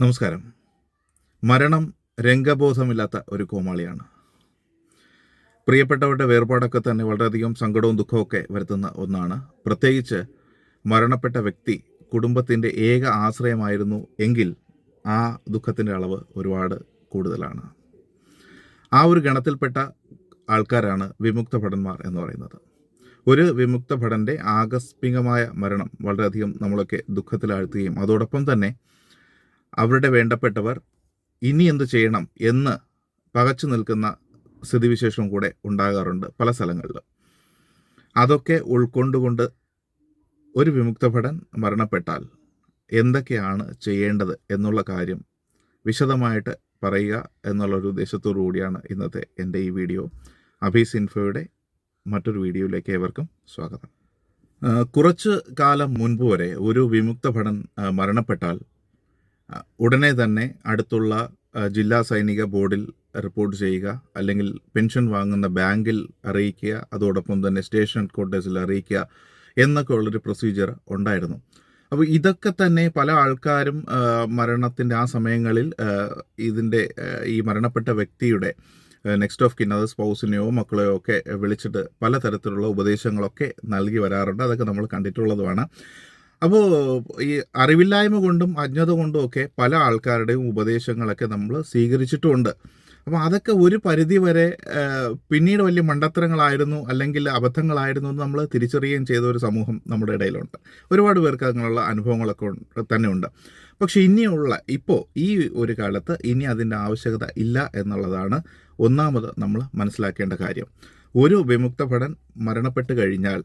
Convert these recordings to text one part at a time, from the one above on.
നമസ്കാരം. മരണം രംഗബോധമില്ലാത്ത ഒരു കോമാളിയാണ്. പ്രിയപ്പെട്ടവരുടെ വേർപാടൊക്കെ തന്നെ വളരെയധികം സങ്കടവും ദുഃഖമൊക്കെ വരുത്തുന്ന ഒന്നാണ്. പ്രത്യേകിച്ച് മരണപ്പെട്ട വ്യക്തി കുടുംബത്തിന്റെ ഏക ആശ്രയമായിരുന്നു എങ്കിൽ ആ ദുഃഖത്തിന്റെ അളവ് ഒരുപാട് കൂടുതലാണ്. ആ ഒരു ഗണത്തിൽപ്പെട്ട ആൾക്കാരാണ് വിമുക്ത ഭടന്മാർ എന്ന് പറയുന്നത്. ഒരു വിമുക്ത ഭടന്റെ ആകസ്മികമായ മരണം വളരെയധികം നമ്മളൊക്കെ ദുഃഖത്തിലാഴ്ത്തുകയും അതോടൊപ്പം തന്നെ അവരുടെ വേണ്ടപ്പെട്ടവർ ഇനി എന്ത് ചെയ്യണം എന്ന് പകച്ചു നിൽക്കുന്ന സ്ഥിതിവിശേഷവും കൂടെ ഉണ്ടാകാറുണ്ട് പല സ്ഥലങ്ങളിൽ അതൊക്കെ ഉൾക്കൊണ്ടുകൊണ്ട് ഒരു വിമുക്ത ഭടൻ മരണപ്പെട്ടാൽ എന്തൊക്കെയാണ് ചെയ്യേണ്ടത് എന്നുള്ള കാര്യം വിശദമായിട്ട് പറയുക എന്നുള്ളൊരു ഉദ്ദേശത്തോടു കൂടിയാണ് ഇന്നത്തെ എന്റെ ഈ വീഡിയോ. അഭീസ് ഇൻഫോയുടെ മറ്റൊരു വീഡിയോയിലേക്ക് ഏവർക്കും സ്വാഗതം. കുറച്ച് കാലം മുൻപ് വരെ ഒരു വിമുക്ത ഭടൻ മരണപ്പെട്ടാൽ ഉടനെ തന്നെ അടുത്തുള്ള ജില്ലാ സൈനിക ബോർഡിൽ റിപ്പോർട്ട് ചെയ്യുക അല്ലെങ്കിൽ പെൻഷൻ വാങ്ങുന്ന ബാങ്കിൽ അറിയിക്കുക അതോടൊപ്പം തന്നെ സ്റ്റേഷൻ ക്വാർട്ടേഴ്സിൽ അറിയിക്കുക എന്നൊക്കെ ഉള്ളൊരു പ്രൊസീജിയർ ഉണ്ടായിരുന്നു. അപ്പോൾ ഇതൊക്കെ തന്നെ പല ആൾക്കാരും മരണത്തിന്റെ ആ സമയങ്ങളിൽ ഇതിന്റെ ഈ മരണപ്പെട്ട വ്യക്തിയുടെ നെക്സ്റ്റ് ഓഫ് കിൻ അത് സ്പൗസിനെയോ മക്കളെയോ ഒക്കെ വിളിച്ചിട്ട് പലതരത്തിലുള്ള ഉപദേശങ്ങളൊക്കെ നൽകി വരാറുണ്ട്. അതൊക്കെ നമ്മൾ കണ്ടിട്ടുള്ളതുമാണ്. അപ്പോൾ ഈ അറിവില്ലായ്മ കൊണ്ടും അജ്ഞത കൊണ്ടും ഒക്കെ പല ആൾക്കാരുടെയും ഉപദേശങ്ങളൊക്കെ നമ്മൾ സ്വീകരിച്ചിട്ടുമുണ്ട് അപ്പോൾ അതൊക്കെ ഒരു പരിധി വരെ പിന്നീട് വലിയ മണ്ടത്തരങ്ങളായിരുന്നു അല്ലെങ്കിൽ അബദ്ധങ്ങളായിരുന്നു എന്ന് നമ്മൾ തിരിച്ചറിയുകയും ചെയ്ത ഒരു സമൂഹം നമ്മുടെ ഇടയിലുണ്ട്. ഒരുപാട് പേർക്ക് അങ്ങനെയുള്ള അനുഭവങ്ങളൊക്കെ തന്നെ ഉണ്ട് പക്ഷെ ഇനിയുള്ള ഇപ്പോൾ ഈ ഒരു കാലത്ത് ഇനി അതിന്റെ ആവശ്യകത ഇല്ല എന്നുള്ളതാണ് ഒന്നാമത് നമ്മൾ മനസ്സിലാക്കേണ്ട കാര്യം. ഒരു വിമുക്ത ഭടൻ മരണപ്പെട്ട് കഴിഞ്ഞാൽ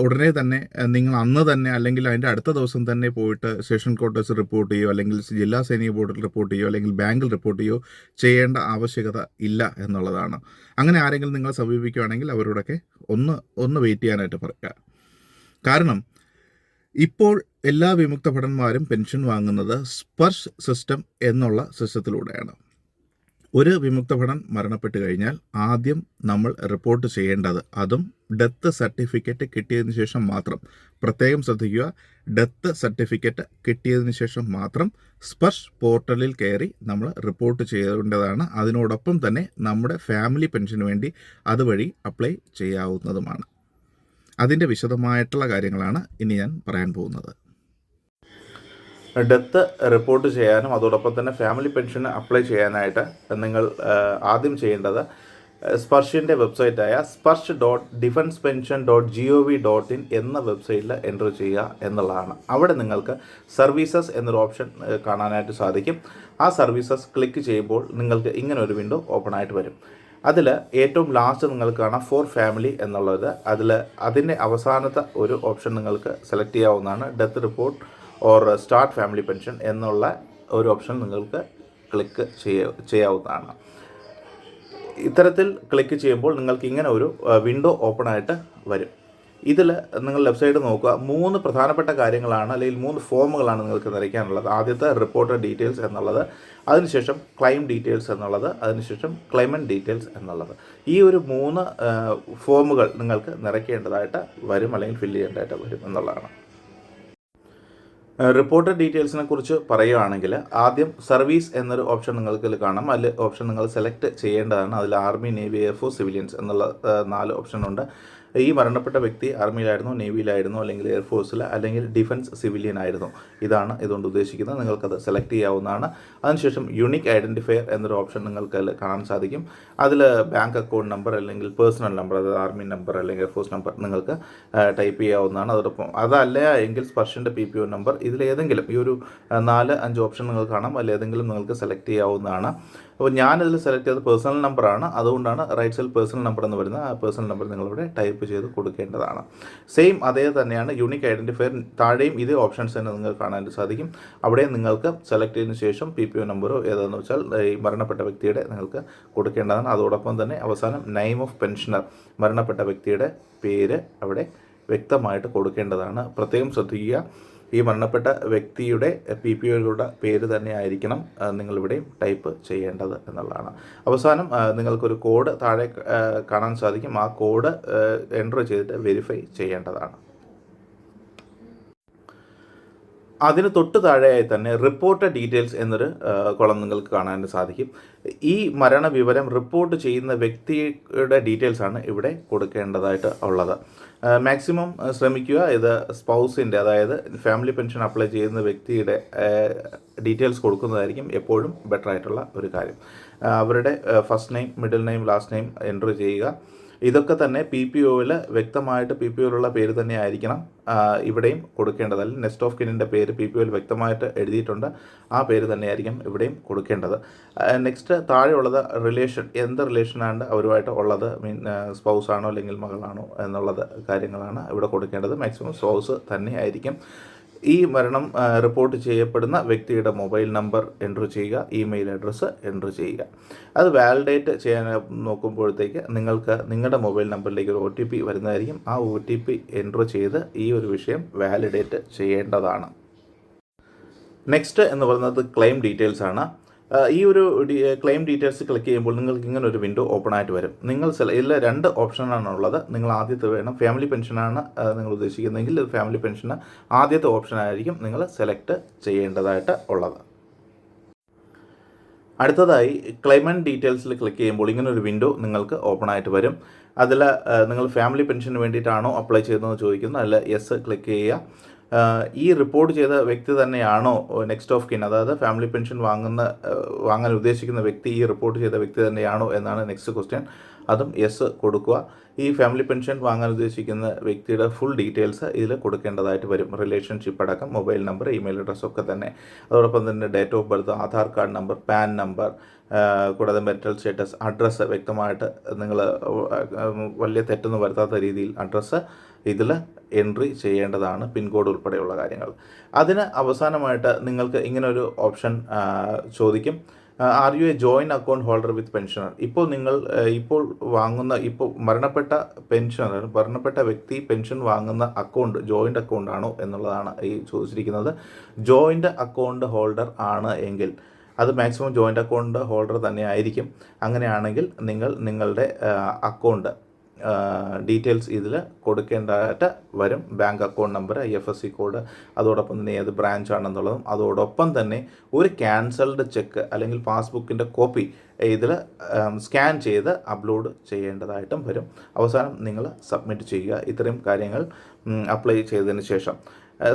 ഉടനെ തന്നെ നിങ്ങൾ അന്ന് തന്നെ അല്ലെങ്കിൽ അതിന്റെ അടുത്ത ദിവസം തന്നെ പോയിട്ട് സെഷൻ ക്വാർട്ടേഴ്സ് റിപ്പോർട്ട് ചെയ്യോ അല്ലെങ്കിൽ ജില്ലാ സൈനിക ബോർഡിൽ റിപ്പോർട്ട് ചെയ്യോ അല്ലെങ്കിൽ ബാങ്കിൽ റിപ്പോർട്ട് ചെയ്യോ ചെയ്യേണ്ട ആവശ്യകത ഇല്ല എന്നുള്ളതാണ്. അങ്ങനെ ആരെങ്കിലും നിങ്ങളെ സമീപിക്കുകയാണെങ്കിൽ അവരോടൊക്കെ ഒന്ന് ഒന്ന് വെയിറ്റ് ചെയ്യാനായിട്ട് പറയുക. കാരണം ഇപ്പോൾ എല്ലാ വിമുക്ത ഭടന്മാരും പെൻഷൻ വാങ്ങുന്നത് സ്പർശ് സിസ്റ്റം എന്നുള്ള സിസ്റ്റത്തിലൂടെയാണ് ഒരു വിമുക്ത ഭടൻ മരണപ്പെട്ട് കഴിഞ്ഞാൽ ആദ്യം നമ്മൾ റിപ്പോർട്ട് ചെയ്യേണ്ടത് അതും ഡെത്ത് സർട്ടിഫിക്കറ്റ് കിട്ടിയതിന് ശേഷം മാത്രം. പ്രത്യേകം ശ്രദ്ധിക്കുക ഡെത്ത് സർട്ടിഫിക്കറ്റ് കിട്ടിയതിന് ശേഷം മാത്രം സ്പർശ് പോർട്ടലിൽ കയറി നമ്മൾ റിപ്പോർട്ട് ചെയ്യേണ്ടതാണ്. അതിനോടൊപ്പം തന്നെ നമ്മുടെ ഫാമിലി പെൻഷന് വേണ്ടി അതുവഴി അപ്ലൈ ചെയ്യാവുന്നതുമാണ്. അതിന്റെ വിശദമായിട്ടുള്ള കാര്യങ്ങളാണ് ഇനി ഞാൻ പറയാൻ പോകുന്നത്. ഡെത്ത് റിപ്പോർട്ട് ചെയ്യാനും അതോടൊപ്പം തന്നെ ഫാമിലി പെൻഷന് അപ്ലൈ ചെയ്യാനായിട്ട് നിങ്ങൾ ആദ്യം ചെയ്യേണ്ടത് സ്പർശിന്റെ വെബ്സൈറ്റായ Sparsh dot defence pension dot G O V dot in എന്ന വെബ്സൈറ്റിൽ എന്റർ ചെയ്യുക എന്നുള്ളതാണ്. അവിടെ നിങ്ങൾക്ക് സർവീസസ് എന്നൊരു ഓപ്ഷൻ കാണാനായിട്ട് സാധിക്കും. ആ സർവീസസ് ക്ലിക്ക് ചെയ്യുമ്പോൾ നിങ്ങൾക്ക് ഇങ്ങനെ ഒരു വിൻഡോ ഓപ്പൺ ആയിട്ട് വരും. അതിൽ ഏറ്റവും ലാസ്റ്റ് നിങ്ങൾക്ക് കാണാം ഫോർ ഫാമിലി എന്നുള്ളത്. അതിൽ അതിന്റെ അവസാനത്തെ ഒരു ഓപ്ഷൻ നിങ്ങൾക്ക് സെലക്ട് ചെയ്യാവുന്നതാണ്. Death report or start family pension എന്നുള്ള ഒരു ഓപ്ഷൻ നിങ്ങൾക്ക് ക്ലിക്ക് ചെയ്യ ചെയ്യാവുന്നതാണ്. ഇത്തരത്തിൽ ക്ലിക്ക് ചെയ്യുമ്പോൾ നിങ്ങൾക്ക് ഇങ്ങനെ ഒരു വിൻഡോ ഓപ്പൺ ആയിട്ട് വരും. ഇതിൽ നിങ്ങൾ വെബ്സൈറ്റ് നോക്കുക. മൂന്ന് പ്രധാനപ്പെട്ട കാര്യങ്ങളാണ് അല്ലെങ്കിൽ മൂന്ന് ഫോമുകളാണ് നിങ്ങൾക്ക് നിറയ്ക്കാനുള്ളത് ആദ്യത്തെ റിപ്പോർട്ടർ ഡീറ്റെയിൽസ് എന്നുള്ളത് അതിനുശേഷം ക്ലൈം ഡീറ്റെയിൽസ് എന്നുള്ളത് അതിനുശേഷം ക്ലൈമന്റ് ഡീറ്റെയിൽസ് എന്നുള്ളത്. ഈ ഒരു മൂന്ന് ഫോമുകൾ നിങ്ങൾക്ക് നിറയ്ക്കേണ്ടതായിട്ട് വരും അല്ലെങ്കിൽ ഫില്ല് ചെയ്യേണ്ടതായിട്ട് വരും എന്നുള്ളതാണ്. റിപ്പോർട്ടർ ഡീറ്റെയിൽസിനെ കുറിച്ച് പറയുകയാണെങ്കിൽ ആദ്യം സർവീസ് എന്നൊരു ഓപ്ഷൻ നിങ്ങൾക്ക് കാണാം. അതിൽ ഓപ്ഷൻ നിങ്ങൾ സെലക്ട് ചെയ്യേണ്ടതാണ്. അതിൽ ആർമി നേവി എയർഫോഴ്സ് സിവിലിയൻസ് എന്നുള്ള നാല് ഓപ്ഷൻ ഉണ്ട്. ഈ മരണപ്പെട്ട വ്യക്തി ആർമിയിലായിരുന്നു നേവിയിലായിരുന്നു അല്ലെങ്കിൽ എയർഫോഴ്സിൽ അല്ലെങ്കിൽ ഡിഫൻസ് സിവിലിയൻ ആയിരുന്നു. ഇതാണ് ഇതുകൊണ്ട് ഉദ്ദേശിക്കുന്നത്. നിങ്ങൾക്കത് സെലക്ട് ചെയ്യാവുന്നതാണ്. അതിനുശേഷം യുണീക്ക് ഐഡന്റിഫയർ എന്നൊരു ഓപ്ഷൻ നിങ്ങൾക്ക് അതിൽ കാണാൻ സാധിക്കും. അതിൽ ബാങ്ക് അക്കൗണ്ട് നമ്പർ അല്ലെങ്കിൽ പേഴ്സണൽ നമ്പർ അതായത് ആർമി നമ്പർ അല്ലെങ്കിൽ എയർഫോഴ്സ് നമ്പർ നിങ്ങൾക്ക് ടൈപ്പ് ചെയ്യാവുന്നതാണ്. അതോടൊപ്പം അതല്ല എങ്കിൽ സ്പർശന്റെ പി പി ഒ നമ്പർ ഇതിലേതെങ്കിലും ഈ ഒരു നാല് അഞ്ച് ഓപ്ഷൻ നിങ്ങൾ കാണാം. അതിലേതെങ്കിലും നിങ്ങൾക്ക് സെലക്ട് ചെയ്യാവുന്നതാണ്. അപ്പോൾ ഞാനിതിൽ സെലക്ട് ചെയ്ത പേഴ്സണൽ നമ്പറാണ് അതുകൊണ്ടാണ് റൈറ്റ് സൈഡ് പേഴ്സണൽ നമ്പർ എന്ന് പറയുന്നത് ആ പേഴ്സണൽ നമ്പർ നിങ്ങളിവിടെ ടൈപ്പ് ചെയ്ത് കൊടുക്കേണ്ടതാണ്. സെയിം അതേ തന്നെയാണ് യൂണിക് ഐഡന്റിഫയർ താഴെയും ഇതേ ഓപ്ഷൻസ് തന്നെ നിങ്ങൾക്ക് കാണാൻ സാധിക്കും. അവിടെ നിങ്ങൾക്ക് സെലക്ട് ചെയ്തതിന് ശേഷം പി പി ഒ നമ്പറോ ഏതാണെന്ന് വെച്ചാൽ ഈ മരണപ്പെട്ട വ്യക്തിയുടെ നിങ്ങൾക്ക് കൊടുക്കേണ്ടതാണ്. അതോടൊപ്പം തന്നെ അവസാനം നെയിം ഓഫ് പെൻഷനർ മരണപ്പെട്ട വ്യക്തിയുടെ പേര് അവിടെ വ്യക്തമായിട്ട് കൊടുക്കേണ്ടതാണ്. പ്രത്യേകം ശ്രദ്ധിക്കുക. ഈ മരണപ്പെട്ട വ്യക്തിയുടെ പി പി ഒയുടെ പേര് തന്നെ ആയിരിക്കണം നിങ്ങളിവിടെ ടൈപ്പ് ചെയ്യേണ്ടത് എന്നുള്ളതാണ്. അവസാനം നിങ്ങൾക്കൊരു കോഡ് താഴെ കാണാൻ സാധിക്കും. ആ കോഡ് എന്റർ ചെയ്തിട്ട് വെരിഫൈ ചെയ്യേണ്ടതാണ്. അതിന് തൊട്ട് താഴെയായി തന്നെ റിപ്പോർട്ട് ഡീറ്റെയിൽസ് എന്നൊരു കുളം നിങ്ങൾക്ക് കാണാൻ സാധിക്കും. ഈ മരണ വിവരം റിപ്പോർട്ട് ചെയ്യുന്ന വ്യക്തിയുടെ ഡീറ്റെയിൽസ് ആണ് ഇവിടെ കൊടുക്കേണ്ടതായിട്ട് ഉള്ളത്. മാക്സിമം ശ്രമിക്കുക. ഇത് സ്പൗസിന്റെ അതായത് ഫാമിലി പെൻഷൻ അപ്ലൈ ചെയ്യുന്ന വ്യക്തിയുടെ ഡീറ്റെയിൽസ് കൊടുക്കുന്നതായിരിക്കും എപ്പോഴും ബെറ്റർ ആയിട്ടുള്ള ഒരു കാര്യം. അവരുടെ first name middle name last name entry ചെയ്യുക. ഇതൊക്കെ തന്നെ പി പി ഒയിൽ വ്യക്തമായിട്ട് പി പി ഒയിലുള്ള പേര് തന്നെ ആയിരിക്കണം ഇവിടെയും കൊടുക്കേണ്ടത്. അല്ലെങ്കിൽ നെസ്റ്റ് ഓഫ് കിനിന്റെ പേര് പി പി ഒയിൽ വ്യക്തമായിട്ട് എഴുതിയിട്ടുണ്ട്. ആ പേര് തന്നെയായിരിക്കും ഇവിടെയും കൊടുക്കേണ്ടത്. നെക്സ്റ്റ് താഴെയുള്ളത് റിലേഷൻ എന്ത് റിലേഷനാണ് അവരുമായിട്ട് ഉള്ളത്? മീൻ സ്പൗസാണോ അല്ലെങ്കിൽ മകളാണോ എന്നുള്ളത് കാര്യങ്ങളാണ് ഇവിടെ കൊടുക്കേണ്ടത്. മാക്സിമം സ്പൗസ് തന്നെ ആയിരിക്കും. ഈ മരണം റിപ്പോർട്ട് ചെയ്യപ്പെടുന്ന വ്യക്തിയുടെ മൊബൈൽ നമ്പർ എന്റർ ചെയ്യുക ഇമെയിൽ അഡ്രസ്സ് എന്റർ ചെയ്യുക. അത് വാലിഡേറ്റ് ചെയ്യാൻ നോക്കുമ്പോഴത്തേക്ക് നിങ്ങൾക്ക് നിങ്ങളുടെ മൊബൈൽ നമ്പറിലേക്ക് ഒരു ഒ ടി പി വരുന്നതായിരിക്കും. ആ ഒ ടി പി എന്റർ ചെയ്ത് ഈ ഒരു വിഷയം വാലിഡേറ്റ് ചെയ്യേണ്ടതാണ്. നെക്സ്റ്റ് എന്ന് പറയുന്നത് ക്ലെയിം ഡീറ്റെയിൽസ് ആണ്. ഈ ഒരു ക്ലെയിം ഡീറ്റെയിൽസ് ക്ലിക്ക് ചെയ്യുമ്പോൾ നിങ്ങൾക്ക് ഇങ്ങനെ ഒരു വിൻഡോ ഓപ്പൺ ആയിട്ട് വരും. നിങ്ങൾ സെല ഇതിൽ രണ്ട് ഓപ്ഷനാണ് ഉള്ളത്. നിങ്ങൾ ആദ്യത്തെ വേണം ഫാമിലി പെൻഷനാണ് നിങ്ങൾ ഉദ്ദേശിക്കുന്നതെങ്കിൽ ഫാമിലി പെൻഷന് ആദ്യത്തെ ഓപ്ഷനായിരിക്കും നിങ്ങൾ സെലക്ട് ചെയ്യേണ്ടതായിട്ട് ഉള്ളത്. അടുത്തതായി ക്ലൈമന്റ് ഡീറ്റെയിൽസിൽ ക്ലിക്ക് ചെയ്യുമ്പോൾ ഇങ്ങനെ ഒരു വിൻഡോ നിങ്ങൾക്ക് ഓപ്പൺ ആയിട്ട് വരും. അതിൽ നിങ്ങൾ ഫാമിലി പെൻഷന് വേണ്ടിയിട്ടാണോ അപ്ലൈ ചെയ്തതെന്ന് ചോദിക്കുന്നു. അതിൽ യെസ് ക്ലിക്ക് ചെയ്യുക. ഈ റിപ്പോർട്ട് ചെയ്ത വ്യക്തി തന്നെയാണോ നെക്സ്റ്റ് ഓഫ് കിൻ അതായത് ഫാമിലി പെൻഷൻ വാങ്ങുന്ന വാങ്ങാൻ ഉദ്ദേശിക്കുന്ന വ്യക്തി ഈ റിപ്പോർട്ട് ചെയ്ത വ്യക്തി തന്നെയാണോ എന്നാണ് നെക്സ്റ്റ് ക്വസ്റ്റ്യൻ അതും യെസ് കൊടുക്കുക. ഈ ഫാമിലി പെൻഷൻ വാങ്ങാൻ ഉദ്ദേശിക്കുന്ന വ്യക്തിയുടെ ഫുൾ ഡീറ്റെയിൽസ് ഇതിൽ കൊടുക്കേണ്ടതായിട്ട് വരും. റിലേഷൻഷിപ്പ് അടക്കം മൊബൈൽ നമ്പർ ഇമെയിൽ അഡ്രസ്സ് ഒക്കെ തന്നെ. അതോടൊപ്പം തന്നെ date of birth Aadhaar card number PAN number കൂടാതെ മെറ്റൽ സ്റ്റേറ്റസ് അഡ്രസ്സ് വ്യക്തമായിട്ട് നിങ്ങൾ വലിയ തെറ്റൊന്നും വരുത്താത്ത രീതിയിൽ അഡ്രസ്സ് ഇതിൽ എൻട്രി ചെയ്യേണ്ടതാണ് പിൻകോഡ് ഉൾപ്പെടെയുള്ള കാര്യങ്ങൾ. അതിന് അവസാനമായിട്ട് നിങ്ങൾക്ക് ഇങ്ങനെ ഒരു ഓപ്ഷൻ ചോദിക്കും. Are you a join account holder with pensioner ഇപ്പോൾ നിങ്ങൾ ഇപ്പോൾ വാങ്ങുന്ന ഇപ്പോൾ മരണപ്പെട്ട പെൻഷനർ മരണപ്പെട്ട വ്യക്തി പെൻഷൻ വാങ്ങുന്ന അക്കൗണ്ട് ജോയിന്റ് അക്കൗണ്ട് ആണോ എന്നുള്ളതാണ് ഈ ചോദിച്ചിരിക്കുന്നത്. ജോയിന്റ് അക്കൗണ്ട് ഹോൾഡർ ആണ് എങ്കിൽ അത് മാക്സിമം ജോയിന്റ് അക്കൗണ്ട് ഹോൾഡർ തന്നെ ആയിരിക്കും. അങ്ങനെയാണെങ്കിൽ നിങ്ങൾ നിങ്ങളുടെ അക്കൗണ്ട് ഡീറ്റെയിൽസ് ഇതിൽ കൊടുക്കേണ്ടതായിട്ട് വരും. Bank account number I F S C code അതോടൊപ്പം തന്നെ ഏത് ബ്രാഞ്ച് ആണെന്നുള്ളതും അതോടൊപ്പം തന്നെ ഒരു ക്യാൻസൽഡ് ചെക്ക് അല്ലെങ്കിൽ പാസ്ബുക്കിന്റെ കോപ്പി ഇതിൽ സ്കാൻ ചെയ്ത് അപ്ലോഡ് ചെയ്യേണ്ടതായിട്ടും വരും. അവസാനം നിങ്ങൾ സബ്മിറ്റ് ചെയ്യുക. ഇത്രയും കാര്യങ്ങൾ അപ്ലൈ ചെയ്തതിന് ശേഷം.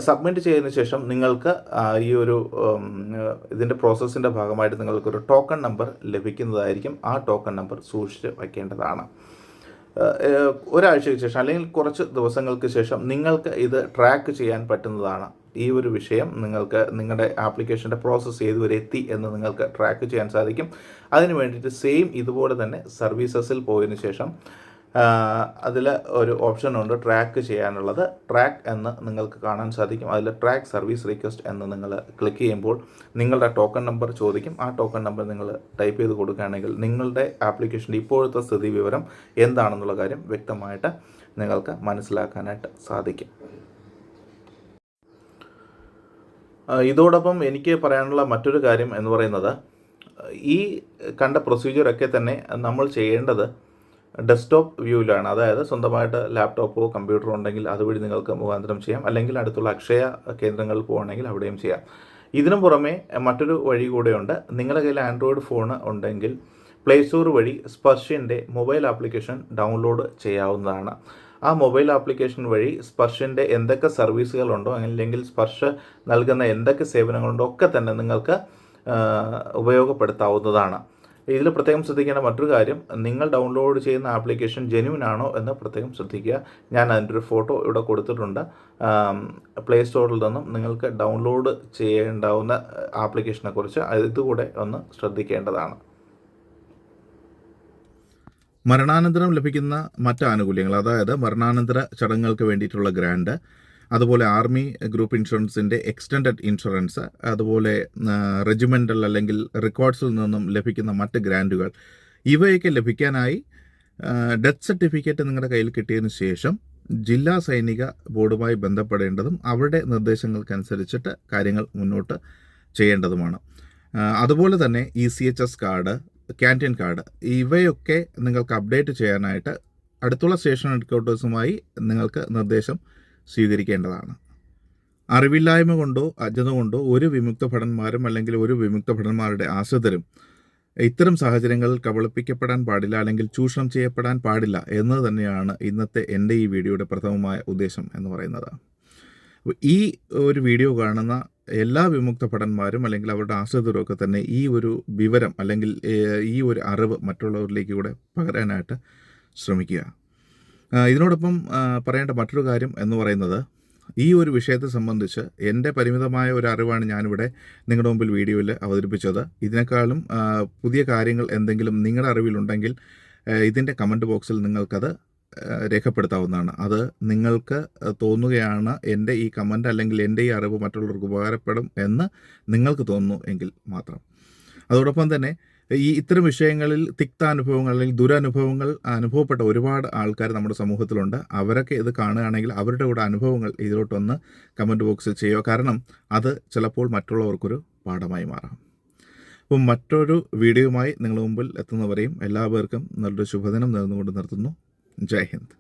സബ്മിറ്റ് ചെയ്തതിന് ശേഷം നിങ്ങൾക്ക് ഈ ഒരു ഇതിന്റെ പ്രോസസ്സിന്റെ ഭാഗമായിട്ട് നിങ്ങൾക്കൊരു ടോക്കൺ നമ്പർ ലഭിക്കുന്നതായിരിക്കും. ആ ടോക്കൺ നമ്പർ സൂക്ഷിച്ച് വയ്ക്കേണ്ടതാണ്. ഒരാഴ്ചയ്ക്ക് ശേഷം അല്ലെങ്കിൽ കുറച്ച് ദിവസങ്ങൾക്ക് ശേഷം നിങ്ങൾക്ക് ഇത് ട്രാക്ക് ചെയ്യാൻ പറ്റുന്നതാണ്. ഈ ഒരു വിഷയം നിങ്ങൾക്ക് നിങ്ങളുടെ ആപ്ലിക്കേഷന്റെ പ്രോസസ്സ് ഏതുവരെ എത്തി എന്ന് നിങ്ങൾക്ക് ട്രാക്ക് ചെയ്യാൻ സാധിക്കും. അതിന് വേണ്ടിയിട്ട് സെയിം ഇതുപോലെ തന്നെ സർവീസസിൽ പോയതിനു ശേഷം അതിൽ ഒരു ഓപ്ഷൻ ഉണ്ട് ട്രാക്ക് ചെയ്യാനുള്ളത്. ട്രാക്ക് എന്ന് നിങ്ങൾക്ക് കാണാൻ സാധിക്കും. അതിൽ ട്രാക്ക് സർവീസ് റിക്വസ്റ്റ് എന്ന് നിങ്ങൾ ക്ലിക്ക് ചെയ്യുമ്പോൾ നിങ്ങളുടെ ടോക്കൺ നമ്പർ ചോദിക്കും. ആ ടോക്കൺ നമ്പർ നിങ്ങൾ ടൈപ്പ് ചെയ്ത് കൊടുക്കുകയാണെങ്കിൽ നിങ്ങളുടെ ആപ്ലിക്കേഷന്റെ ഇപ്പോഴത്തെ സ്ഥിതി വിവരം എന്താണെന്നുള്ള കാര്യം വ്യക്തമായിട്ട് നിങ്ങൾക്ക് മനസ്സിലാക്കാനായിട്ട് സാധിക്കും. ഇതോടൊപ്പം എനിക്ക് പറയാനുള്ള മറ്റൊരു കാര്യം എന്ന് പറയുന്നത് ഈ കണ്ട പ്രൊസീജിയറൊക്കെ തന്നെ നമ്മൾ ചെയ്യേണ്ടത് ഡെസ്ക്ടോപ്പ് വ്യൂവിലാണ് അതായത് സ്വന്തമായിട്ട് ലാപ്ടോപ്പോ കമ്പ്യൂട്ടറോ ഉണ്ടെങ്കിൽ അതുവഴി നിങ്ങൾക്ക് മുഖാന്തരം ചെയ്യാം. അല്ലെങ്കിൽ അടുത്തുള്ള അക്ഷയ കേന്ദ്രങ്ങളിൽ പോകുകയാണെങ്കിൽ അവിടെയും ചെയ്യാം. ഇതിനു പുറമെ മറ്റൊരു വഴി കൂടെയുണ്ട്. നിങ്ങളുടെ കയ്യിൽ ആൻഡ്രോയിഡ് ഫോൺ ഉണ്ടെങ്കിൽ പ്ലേ സ്റ്റോർ വഴി സ്പർശിന്റെ മൊബൈൽ ആപ്ലിക്കേഷൻ ഡൗൺലോഡ് ചെയ്യാവുന്നതാണ്. ആ മൊബൈൽ ആപ്ലിക്കേഷൻ വഴി സ്പർശിന്റെ എന്തൊക്കെ സർവീസുകളുണ്ടോ അല്ലെങ്കിൽ സ്പർശ നൽകുന്ന എന്തൊക്കെ സേവനങ്ങളുണ്ടോ ഒക്കെ തന്നെ നിങ്ങൾക്ക് ഉപയോഗപ്പെടുത്താവുന്നതാണ്. ഇതിൽ പ്രത്യേകം ശ്രദ്ധിക്കേണ്ട മറ്റൊരു കാര്യം നിങ്ങൾ ഡൗൺലോഡ് ചെയ്യുന്ന ആപ്ലിക്കേഷൻ ജെന്യൂൻ ആണോ എന്ന് പ്രത്യേകം ശ്രദ്ധിക്കുക. ഞാൻ അതിന്റെ ഒരു ഫോട്ടോ ഇവിടെ കൊടുത്തിട്ടുണ്ട്. പ്ലേ സ്റ്റോറിൽ നിന്നും നിങ്ങൾക്ക് ഡൗൺലോഡ് ചെയ്യേണ്ടാവുന്ന ആപ്ലിക്കേഷനെ കുറിച്ച് ഇതുകൂടെ ഒന്ന് ശ്രദ്ധിക്കേണ്ടതാണ്. മരണാനന്തരം ലഭിക്കുന്ന മറ്റ് ആനുകൂല്യങ്ങൾ അതായത് മരണാനന്തര ചടങ്ങുകൾക്ക് വേണ്ടിയിട്ടുള്ള ഗ്രാൻഡ് അതുപോലെ ആർമി ഗ്രൂപ്പ് ഇൻഷുറൻസിന്റെ എക്സ്റ്റൻഡഡ് ഇൻഷുറൻസ് അതുപോലെ റെജിമെന്റൽ അല്ലെങ്കിൽ റെക്കോർഡ്സിൽ നിന്നും ലഭിക്കുന്ന മറ്റ് ഗ്രാൻഡുകൾ ഇവയൊക്കെ ലഭിക്കാനായി ഡെത്ത് സർട്ടിഫിക്കറ്റ് നിങ്ങളുടെ കയ്യിൽ കിട്ടിയതിന് ശേഷം ജില്ലാ സൈനിക ബോർഡുമായി ബന്ധപ്പെടേണ്ടതും അവരുടെ നിർദ്ദേശങ്ങൾക്കനുസരിച്ചിട്ട് കാര്യങ്ങൾ മുന്നോട്ട് ചെയ്യേണ്ടതുമാണ്. അതുപോലെ തന്നെ E C H S card canteen card ഇവയൊക്കെ നിങ്ങൾക്ക് അപ്ഡേറ്റ് ചെയ്യാനായിട്ട് അടുത്തുള്ള സ്റ്റേഷൻ ഹെഡ്ക്വാർട്ടേഴ്സുമായി നിങ്ങൾക്ക് നിർദ്ദേശം സ്വീകരിക്കേണ്ടതാണ്. അറിവില്ലായ്മ കൊണ്ടോ അജ്ഞത കൊണ്ടോ ഒരു വിമുക്ത ഭടന്മാരും അല്ലെങ്കിൽ ഒരു വിമുക്ത ഭടന്മാരുടെ ആശ്രിതരും ഇത്തരം സാഹചര്യങ്ങളിൽ കബളിപ്പിക്കപ്പെടാൻ പാടില്ല അല്ലെങ്കിൽ ചൂഷണം ചെയ്യപ്പെടാൻ പാടില്ല എന്ന് തന്നെയാണ് ഇന്നത്തെ എന്റെ ഈ വീഡിയോയുടെ പ്രഥമമായ ഉദ്ദേശം എന്ന് പറയുന്നത്. ഈ ഒരു വീഡിയോ കാണുന്ന എല്ലാ വിമുക്ത ഭടന്മാരും അല്ലെങ്കിൽ അവരുടെ ആശ്രിതരും ഒക്കെ തന്നെ ഈ ഒരു വിവരം അല്ലെങ്കിൽ ഈ ഒരു അറിവ് മറ്റുള്ളവരിലേക്ക് കൂടെ പകരാനായിട്ട് ശ്രമിക്കുക. ഇതിനോടൊപ്പം പറയേണ്ട മറ്റൊരു കാര്യം എന്ന് പറയുന്നത് ഈ ഒരു വിഷയത്തെ സംബന്ധിച്ച് എന്റെ പരിമിതമായ ഒരു അറിവാണ് ഞാനിവിടെ നിങ്ങളുടെ മുമ്പിൽ വീഡിയോയിൽ അവതരിപ്പിച്ചത്. ഇതിനേക്കാളും പുതിയ കാര്യങ്ങൾ എന്തെങ്കിലും നിങ്ങളുടെ അറിവിലുണ്ടെങ്കിൽ ഇതിന്റെ കമന്റ് ബോക്സിൽ നിങ്ങൾക്കത് രേഖപ്പെടുത്താവുന്നതാണ്. അത് നിങ്ങൾക്ക് തോന്നുകയാണ് എന്റെ ഈ കമന്റ് അല്ലെങ്കിൽ എന്റെ ഈ അറിവ് മറ്റുള്ളവർക്ക് ഉപകാരപ്പെടും എന്ന് നിങ്ങൾക്ക് തോന്നുന്നു എങ്കിൽ മാത്രം. അതോടൊപ്പം തന്നെ ഈ ഇത്തരം വിഷയങ്ങളിൽ തിക്താനുഭവങ്ങൾ അല്ലെങ്കിൽ ദുരനുഭവങ്ങൾ അനുഭവപ്പെട്ട ഒരുപാട് ആൾക്കാർ നമ്മുടെ സമൂഹത്തിലുണ്ട്. അവരൊക്കെ ഇത് കാണുകയാണെങ്കിൽ അവരുടെ കൂടെ അനുഭവങ്ങൾ ഇതിലോട്ടൊന്ന് കമന്റ് ബോക്സിൽ ചെയ്യുക. കാരണം അത് ചിലപ്പോൾ മറ്റുള്ളവർക്കൊരു പാഠമായി മാറാം. അപ്പം മറ്റൊരു വീഡിയോയുമായി നിങ്ങളുടെ മുമ്പിൽ എത്തുന്നവരെയും എല്ലാവർക്കും നല്ലൊരു ശുഭദിനം നേർന്നുകൊണ്ട് നിർത്തുന്നു. ജയ് ഹിന്ദ്.